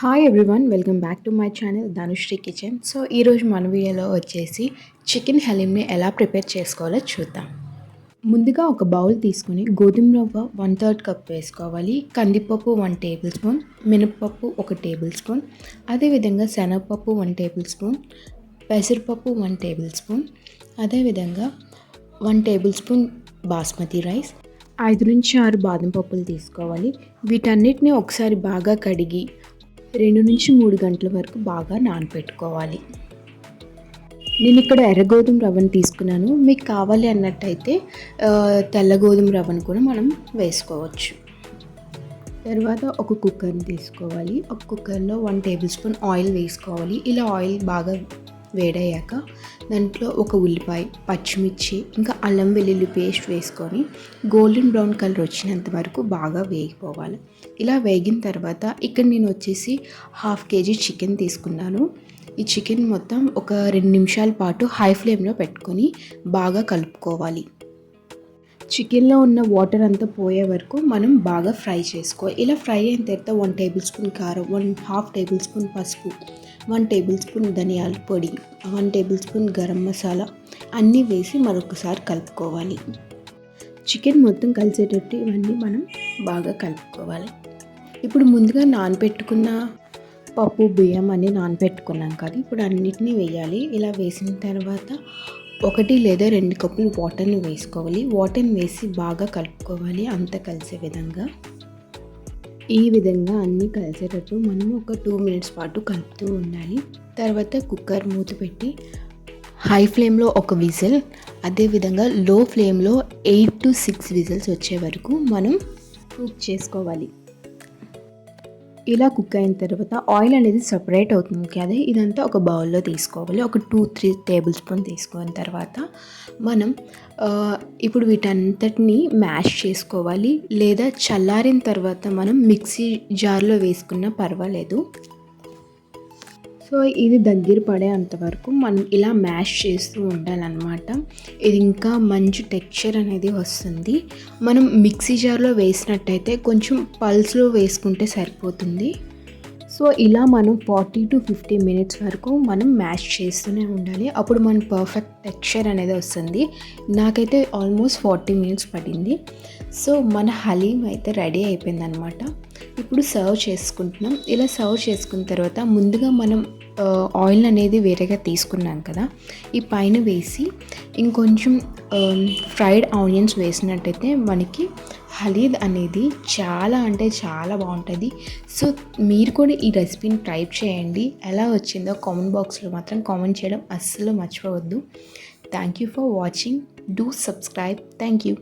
Hi everyone welcome back to my channel Dhanushree kitchen so ఈరోజు మన వీడియోలో వచ్చేసి చికెన్ హలీమ్ని ఎలా ప్రిపేర్ చేసుకోవాలో చూద్దాం. ముందుగా ఒక బౌల్ తీసుకొని గోధుమ రవ్వ వన్ థర్డ్ కప్ వేసుకోవాలి. కందిపప్పు వన్ టేబుల్ స్పూన్ మినప్పప్పు ఒక టేబుల్ స్పూన్ అదేవిధంగా శనగపప్పు వన్ టేబుల్ స్పూన్ పెసరపప్పు వన్ టేబుల్ స్పూన్ అదేవిధంగా one table spoon basmati rice ఐదు నుంచి ఆరు బాదం పప్పులు తీసుకోవాలి. వీటన్నిటిని ఒకసారి బాగా కడిగి రెండు నుంచి మూడు గంటల వరకు బాగా నానబెట్టుకోవాలి నేను ఇక్కడ ఎర్ర గోధుమ రవ్వను తీసుకున్నాను. మీకు కావాలి అన్నట్టయితే తెల్ల గోధుమ రవ్వను కూడా మనం వేసుకోవచ్చు. తర్వాత ఒక కుక్కర్ని తీసుకోవాలి. ఒక కుక్కర్లో వన్ టేబుల్ స్పూన్ ఆయిల్ వేసుకోవాలి. ఇలా ఆయిల్ బాగా వేడయ్యాక దాంట్లో ఒక ఉల్లిపాయ పచ్చిమిర్చి ఇంకా అల్లం వెల్లుల్లి పేస్ట్ వేసుకొని గోల్డెన్ బ్రౌన్ కలర్ వచ్చినంత వరకు బాగా వేగిపోవాలి. ఇలా వేగిన తర్వాత ఇక్కడ నేను వచ్చేసి హాఫ్ కేజీ చికెన్ తీసుకున్నాను. ఈ చికెన్ మొత్తం ఒక రెండు నిమిషాల పాటు హై ఫ్లేమ్లో పెట్టుకొని బాగా కలుపుకోవాలి. చికెన్లో ఉన్న వాటర్ అంతా పోయే వరకు మనం బాగా ఫ్రై చేసుకో. ఇలా ఫ్రై అయిన తర్వాత వన్ టేబుల్ స్పూన్ కారం వన్ హాఫ్ టేబుల్ స్పూన్ పసుపు వన్ టేబుల్ స్పూన్ ధనియాల పొడి one table spoon garam masala అన్నీ వేసి మరొకసారి కలుపుకోవాలి. చికెన్ మొత్తం కలిసేటట్టు ఇవన్నీ మనం బాగా కలుపుకోవాలి. ఇప్పుడు ముందుగా నానబెట్టుకున్న పప్పు బియ్యం అన్నీ నానబెట్టుకున్నాం కదా ఇప్పుడు అన్నిటినీ వేయాలి. ఇలా వేసిన తర్వాత ఒకటి లేదా రెండు కప్పులు వాటర్ని వేసుకోవాలి. వాటర్ని వేసి బాగా కలుపుకోవాలి. అంత కలిసే విధంగా. ఈ విధంగా అన్నీ కలిసేటట్టు మనం ఒక టూ మినిట్స్ పాటు కలుపుతూ ఉండాలి. తర్వాత కుక్కర్ మూత పెట్టి హై ఫ్లేమ్లో ఒక విజిల్ అదేవిధంగా లో ఫ్లేమ్లో ఎయిట్ టు సిక్స్ విజిల్స్ వచ్చే వరకు మనం కుక్ చేసుకోవాలి. ఇలా కుక్ అయిన తర్వాత ఆయిల్ అనేది సపరేట్ అవుతుంది కదా ఇదంతా ఒక బౌల్లో తీసుకోవాలి. ఒక టూ త్రీ టేబుల్ స్పూన్ తీసుకున్న తర్వాత మనం ఇప్పుడు వీటంతటిని మ్యాష్ చేసుకోవాలి. లేదా చల్లారిన తర్వాత మనం మిక్సీ జార్లో వేసుకున్నా పర్వాలేదు. సో ఇది దగ్గర పడే అంతవరకు మనం ఇలా మ్యాష్ చేస్తూ ఉండాలన్నమాట. ఇది ఇంకా మంచి టెక్స్చర్ అనేది వస్తుంది. మనం మిక్సీ జార్లో వేసినట్టయితే కొంచెం పల్స్లో వేసుకుంటే సరిపోతుంది. సో ఇలా మనం ఫార్టీ టు ఫిఫ్టీ మినిట్స్ వరకు మనం మ్యాష్ చేస్తూనే ఉండాలి. అప్పుడు మన పర్ఫెక్ట్ టెక్స్చర్ అనేది వస్తుంది. నాకైతే ఆల్మోస్ట్ ఫార్టీ మినిట్స్ పడింది. సో మన హలీం అయితే రెడీ అయిపోయిందనమాట ఇప్పుడు సర్వ్ చేసుకుంటున్నాం. ఇలా సర్వ్ చేసుకున్న తర్వాత ముందుగా మనం ఆయిల్ అనేది వేరేగా తీసుకున్నాం కదా. ఈ పైన వేసి ఇంకొంచెం ఫ్రైడ్ ఆనియన్స్ వేసినట్టయితే మనకి హలీద్ అనేది చాలా అంటే చాలా బాగుంటుంది. సో మీరు కూడా ఈ రెసిపీని ట్రై చేయండి. ఎలా వచ్చిందో కామెంట్ బాక్స్లో మాత్రం కామెంట్ చేయడం అస్సలు మర్చిపోవద్దు. Thank you for watching. Do subscribe. Thank you.